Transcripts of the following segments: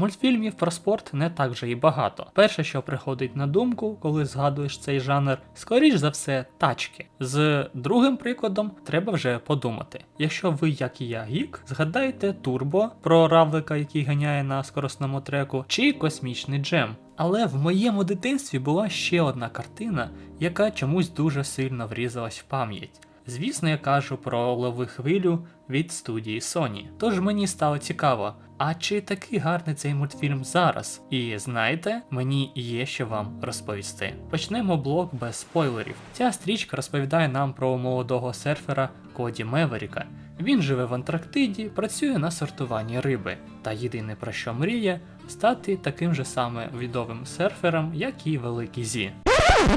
Мультфільмів про спорт не так вже і багато. Перше, що приходить на думку, коли згадуєш цей жанр, скоріш за все, тачки. З другим прикладом треба вже подумати. Якщо ви, як і я, гік, згадайте турбо про равлика, який ганяє на скоростному треку, чи космічний джем. Але в моєму дитинстві була ще одна картина, яка чомусь дуже сильно врізалась в пам'ять. Звісно, я кажу про лови хвилю від студії Sony. Тож мені стало цікаво, а чи такий гарний цей мультфільм зараз? І знаєте, мені є що вам розповісти. Почнемо блок без спойлерів. Ця стрічка розповідає нам про молодого серфера Коді Меверіка. Він живе в Антарктиді, працює на сортуванні риби, та єдине про що мріє стати таким же саме відомим серфером, як і Великий Зі.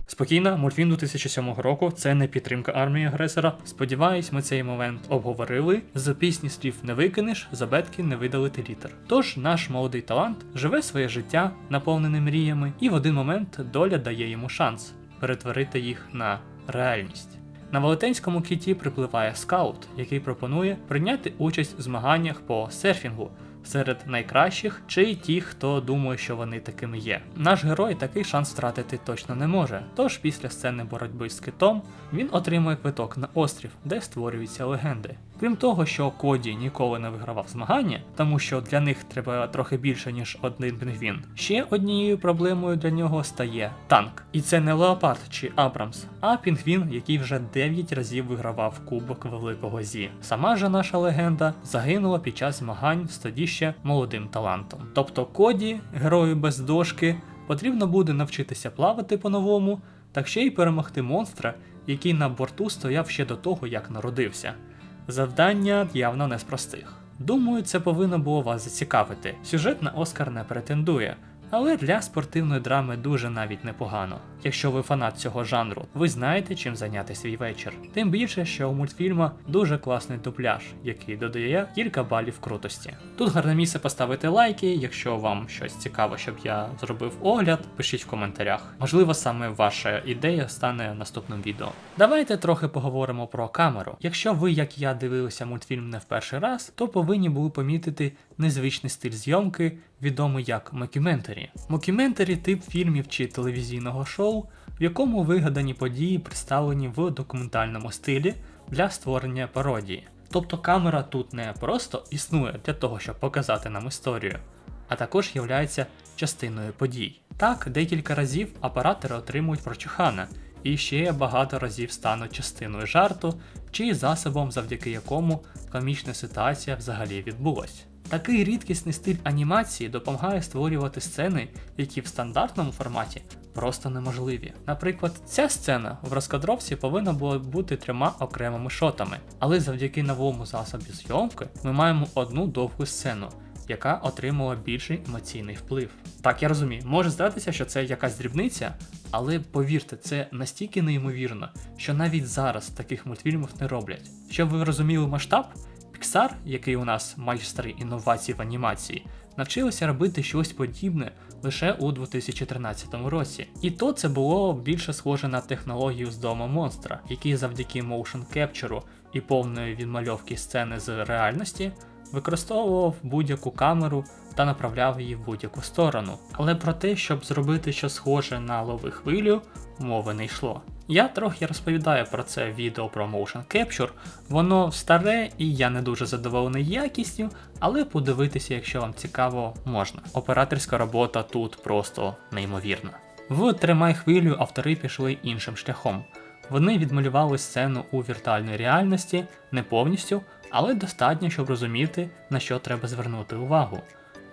Спокійно, мультфільм 2007 року це не підтримка армії агресора. Сподіваюсь, ми цей момент обговорили. З пісні слів не викинеш, забетки не видалити літер. Тож наш молодий талант живе своє життя, наповнене мріями, і в один момент доля дає йому шанс перетворити їх на реальність. На велетенському кіті припливає скаут, який пропонує прийняти участь у змаганнях по серфінгу серед найкращих чи й ті, хто думає, що вони такими є. Наш герой такий шанс втратити точно не може. Тож після сцени боротьби з китом він отримує квиток на острів, де створюються легенди. Крім того, що Коді ніколи не вигравав змагання, тому що для них треба трохи більше ніж один пінгвін. Ще однією проблемою для нього стає танк. І це не Леопард чи Абрамс, а пінгвін, який вже 9 разів вигравав Кубок Великого Зі. Сама же наша легенда загинула під час змагань з тоді ще молодим талантом. Тобто Коді, герою без дошки, потрібно буде навчитися плавати по-новому, та ще й перемогти монстра, який на борту стояв ще до того, як народився. Завдання явно не з простих. Думаю, це повинно було вас зацікавити. Сюжет на Оскар не претендує, але для спортивної драми дуже навіть непогано. Якщо ви фанат цього жанру, ви знаєте, чим зайняти свій вечір. Тим більше, що у мультфільма дуже класний дубляж, який додає кілька балів крутості. Тут гарне місце поставити лайки. Якщо вам щось цікаво, щоб я зробив огляд, пишіть в коментарях. Можливо, саме ваша ідея стане наступним відео. Давайте трохи поговоримо про камеру. Якщо ви, як я, дивилися мультфільм не в перший раз, то повинні були помітити незвичний стиль зйомки, відомий як мокюментарі. Мокюментарі тип фільмів чи телевізійного шоу, в якому вигадані події представлені в документальному стилі для створення пародії. Тобто камера тут не просто існує для того, щоб показати нам історію, а також являється частиною подій. Так, декілька разів оператори отримують прочухана, і ще багато разів стануть частиною жарту чи засобом, завдяки якому комічна ситуація взагалі відбулась. Такий рідкісний стиль анімації допомагає створювати сцени, які в стандартному форматі просто неможливі. Наприклад, ця сцена в розкадровці повинна була бути трьома окремими шотами, але завдяки новому засобі зйомки ми маємо одну довгу сцену. Яка отримала більший емоційний вплив. Так, я розумію, може здатися, що це якась дрібниця, але повірте, це настільки неймовірно, що навіть зараз таких мультфільмів не роблять. Щоб ви розуміли масштаб, Pixar, який у нас майстри інновацій в анімації, навчилися робити щось подібне лише у 2013 році. І то це було більше схоже на технологію з дома монстра, який завдяки моушн кепчеру і повної відмальовки сцени з реальності використовував будь-яку камеру та направляв її в будь-яку сторону. Але про те, щоб зробити щось схоже на лови хвилю, мови не йшло. Я трохи розповідаю про це відео про Motion Capture. Воно старе і я не дуже задоволений якістю, але подивитися, якщо вам цікаво, можна. Операторська робота тут просто неймовірна. В Тримай хвилю автори пішли іншим шляхом. Вони відмалювали сцену у віртуальній реальності не повністю, але достатньо, щоб розуміти, на що треба звернути увагу.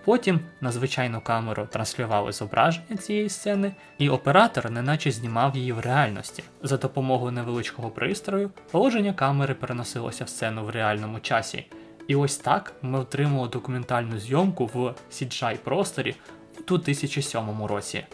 Потім на звичайну камеру транслювали зображення цієї сцени, і оператор неначе знімав її в реальності. За допомогою невеличкого пристрою положення камери переносилося в сцену в реальному часі. І ось так ми отримали документальну зйомку в CGI просторі у 2007 році.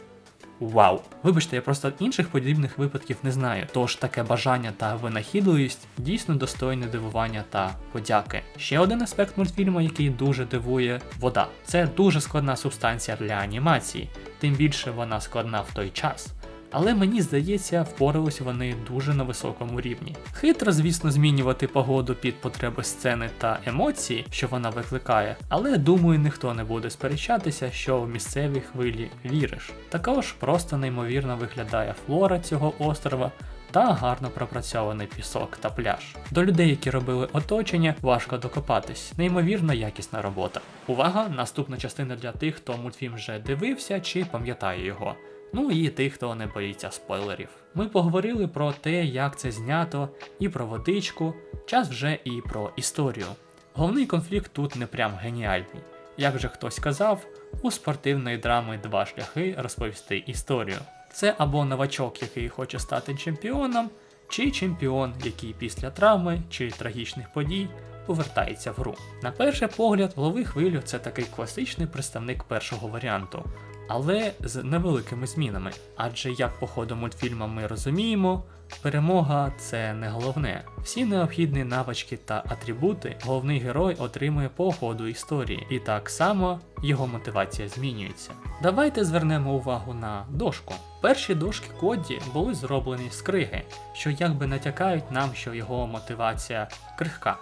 Вау! Вибачте, я просто інших подібних випадків не знаю. Тож таке бажання та винахідливість дійсно достойне дивування та подяки. Ще один аспект мультфільму, який дуже дивує вода. Це дуже складна субстанція для анімації, тим більше вона складна в той час. Але мені здається, впорались вони дуже на високому рівні. Хитро, звісно, змінювати погоду під потреби сцени та емоції, що вона викликає, але думаю, ніхто не буде сперечатися, що в місцеві хвилі віриш. Також просто неймовірно виглядає флора цього острова. Та гарно пропрацьований пісок та пляж. До людей, які робили оточення, важко докопатись. Неймовірно якісна робота. Увага! Наступна частина для тих, хто мультфільм вже дивився чи пам'ятає його. Ну і тих, хто не боїться спойлерів. Ми поговорили про те, як це знято, і про водичку, час вже і про історію. Головний конфлікт тут не прям геніальний. Як вже хтось казав, у спортивної драми два шляхи розповісти історію. Це або новачок, який хоче стати чемпіоном, чи чемпіон, який після травми чи трагічних подій повертається в гру. На перший погляд, лови хвилю це такий класичний представник першого варіанту, але з невеликими змінами. Адже як по ходу мультфільму ми розуміємо, перемога це не головне. Всі необхідні навички та атрибути головний герой отримує по ходу історії, і так само його мотивація змінюється. Давайте звернемо увагу на дошку. Перші дошки Коді були зроблені з криги, що якби натякають нам, що його мотивація крихка.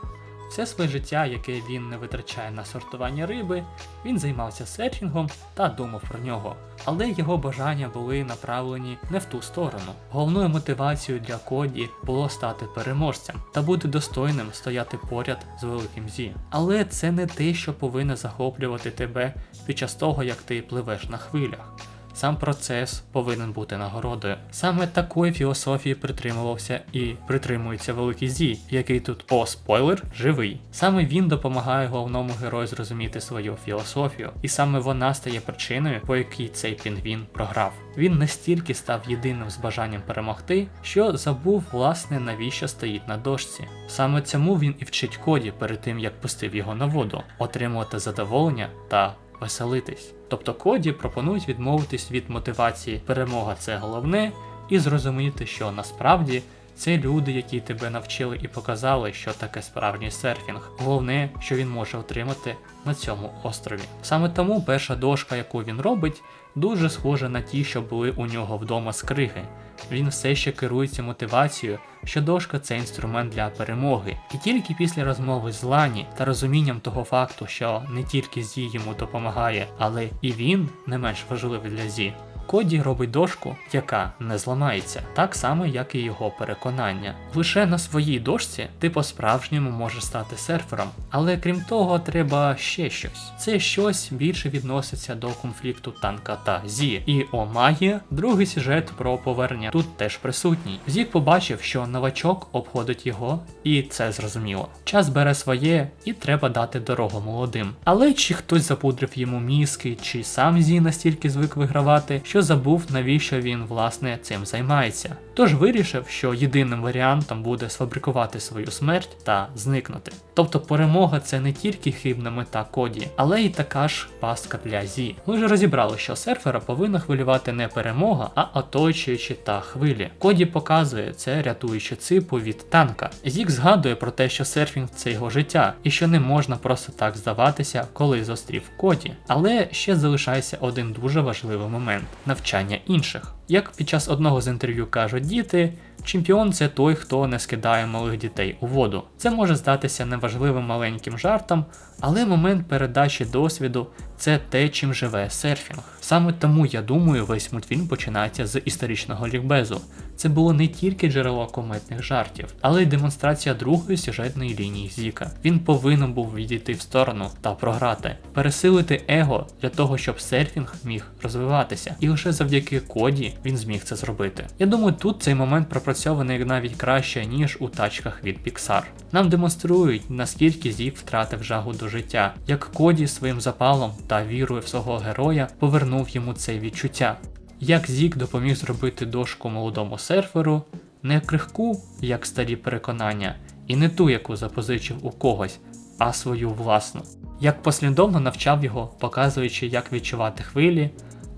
Все своє життя, яке він не витрачає на сортування риби, він займався серфінгом та думав про нього. Але його бажання були направлені не в ту сторону. Головною мотивацією для Коді було стати переможцем та бути достойним стояти поряд з великим Зі. Але це не те, що повинно захоплювати тебе під час того, як ти пливеш на хвилях. Сам процес повинен бути нагородою. Саме такої філософії притримувався і притримується Великий Зі, який тут, о, спойлер, живий. Саме він допомагає головному герою зрозуміти свою філософію, і саме вона стає причиною, по якій цей пінгвін програв. Він настільки став єдиним з бажанням перемогти, що забув, власне, навіщо стоїть на дошці. Саме цьому він і вчить коді перед тим, як пустив його на воду, отримувати задоволення та веселитись. Тобто коді пропонують відмовитись від мотивації перемога це головне, і зрозуміти, що насправді це люди, які тебе навчили і показали, що таке справжній серфінг. Головне, що він може отримати на цьому острові. Саме тому перша дошка, яку він робить, дуже схожа на ті, що були у нього вдома з криги. Він все ще керується мотивацією, що дошка це інструмент для перемоги. І тільки після розмови з Лані та розумінням того факту, що не тільки Зі йому допомагає, але і він не менш важливий для Зі. Коді робить дошку, яка не зламається, так само, як і його переконання. Лише на своїй дошці ти по-справжньому можеш стати серфером, але крім того, треба ще щось. Це щось більше відноситься до конфлікту танка та Зі. І о магія, другий сюжет про повернення тут теж присутній. Зік побачив, що новачок обходить його, і це зрозуміло. Час бере своє, і треба дати дорогу молодим. Але чи хтось запудрив йому мізки, чи сам Зі настільки звик вигравати, що забув, навіщо він власне цим займається. Тож вирішив, що єдиним варіантом буде сфабрикувати свою смерть та зникнути. Тобто перемога це не тільки хибна мета коді, але й така ж пастка для Зі. Ми вже розібрали, що серфера повинна хвилювати не перемога, а оточуючі та хвилі. Коді показує це, рятуючи ципу від танка. Зік згадує про те, що серфінг це його життя, і що не можна просто так здаватися, коли зустрів коді. Але ще залишається один дуже важливий момент навчання інших. Як під час одного з інтерв'ю кажуть діти, чемпіон це той, хто не скидає малих дітей у воду. Це може здатися неважливим маленьким жартом, але момент передачі досвіду це те, чим живе серфінг. Саме тому я думаю, весь мультфільм починається з історичного лікбезу. Це було не тільки джерело кометних жартів, але й демонстрація другої сюжетної лінії Зіка. Він повинен був відійти в сторону та програти, пересилити его для того, щоб серфінг міг розвиватися, і лише завдяки коді він зміг це зробити. Я думаю, тут цей момент пропрацьований навіть краще ніж у тачках від Pixar. Нам демонструють, наскільки Зік втратив жагу до життя, як Коді своїм запалом та вірою в свого героя повернув йому це відчуття. Як Зік допоміг зробити дошку молодому серферу, не крихку, як старі переконання, і не ту, яку запозичив у когось, а свою власну. Як послідовно навчав його, показуючи, як відчувати хвилі,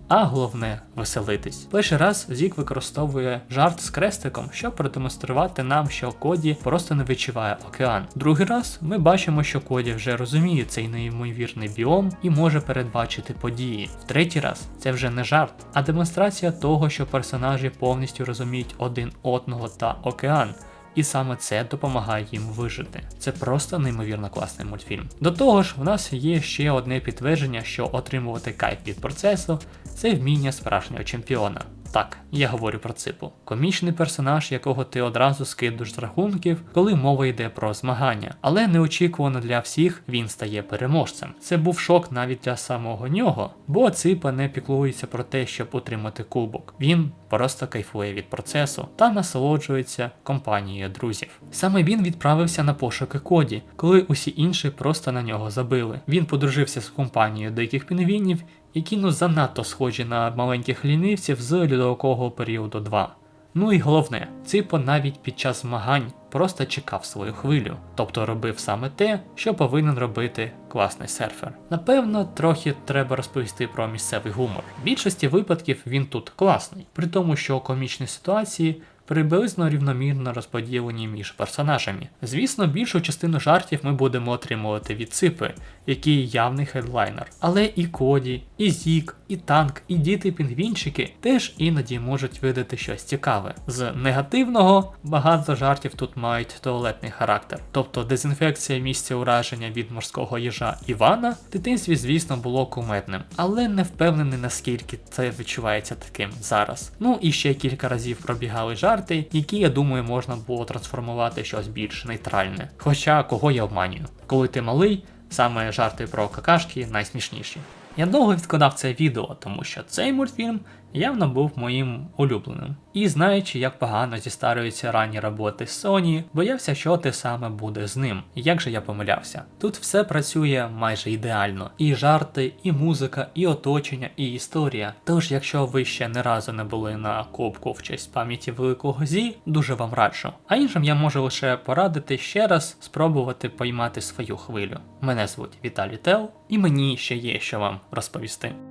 а головне веселитись. Перший раз Зік використовує жарт з крестиком, щоб продемонструвати нам, що Коді просто не відчуває океан. Другий раз ми бачимо, що Коді вже розуміє цей неймовірний біом і може передбачити події. В третій раз це вже не жарт, а демонстрація того, що персонажі повністю розуміють один одного та океан. І саме це допомагає їм вижити. Це просто неймовірно класний мультфільм. До того ж, в нас є ще одне підтвердження, що отримувати кайф від процесу це вміння справжнього чемпіона. Так, я говорю про ципу. Комічний персонаж, якого ти одразу скидуєш з рахунків, коли мова йде про змагання. Але неочікувано для всіх він стає переможцем. Це був шок навіть для самого нього, бо ципа не піклується про те, щоб отримати кубок. Він просто кайфує від процесу та насолоджується компанією друзів. Саме він відправився на пошуки Коді, коли усі інші просто на нього забили. Він подружився з компанією диких пінгвінів, які ну занадто схожі на маленьких лінивців з льодового періоду 2. Ну і головне, Ципо навіть під час змагань просто чекав свою хвилю, тобто робив саме те, що повинен робити класний серфер. Напевно, трохи треба розповісти про місцевий гумор. В більшості випадків він тут класний, при тому, що комічні ситуації приблизно рівномірно розподілені між персонажами. Звісно, більшу частину жартів ми будемо отримувати від ципи, який явний хедлайнер. Але і Коді, і Зік, і танк, і діти-пінгвінчики теж іноді можуть видати щось цікаве. З негативного багато жартів тут мають туалетний характер, тобто дезінфекція місця ураження від морського їжа Івана в дитинстві, звісно, було кумедним, але не впевнений наскільки це відчувається таким зараз. Ну і ще кілька разів пробігали жарти, які, я думаю, можна було трансформувати щось більш нейтральне. Хоча кого я обманюю, коли ти малий, саме жарти про какашки найсмішніші. Я довго відкладав це відео, тому що цей мультфільм явно був моїм улюбленим. І знаючи, як погано зістарюються ранні роботи Sony, боявся, що те саме буде з ним. Як же я помилявся? Тут все працює майже ідеально: і жарти, і музика, і оточення, і історія. Тож, якщо ви ще не разу не були на кубку в честь пам'яті Великого Зі, дуже вам раджу. А іншим я можу лише порадити ще раз спробувати поймати свою хвилю. Мене звуть Віталій Тел, і мені ще є що вам розповісти.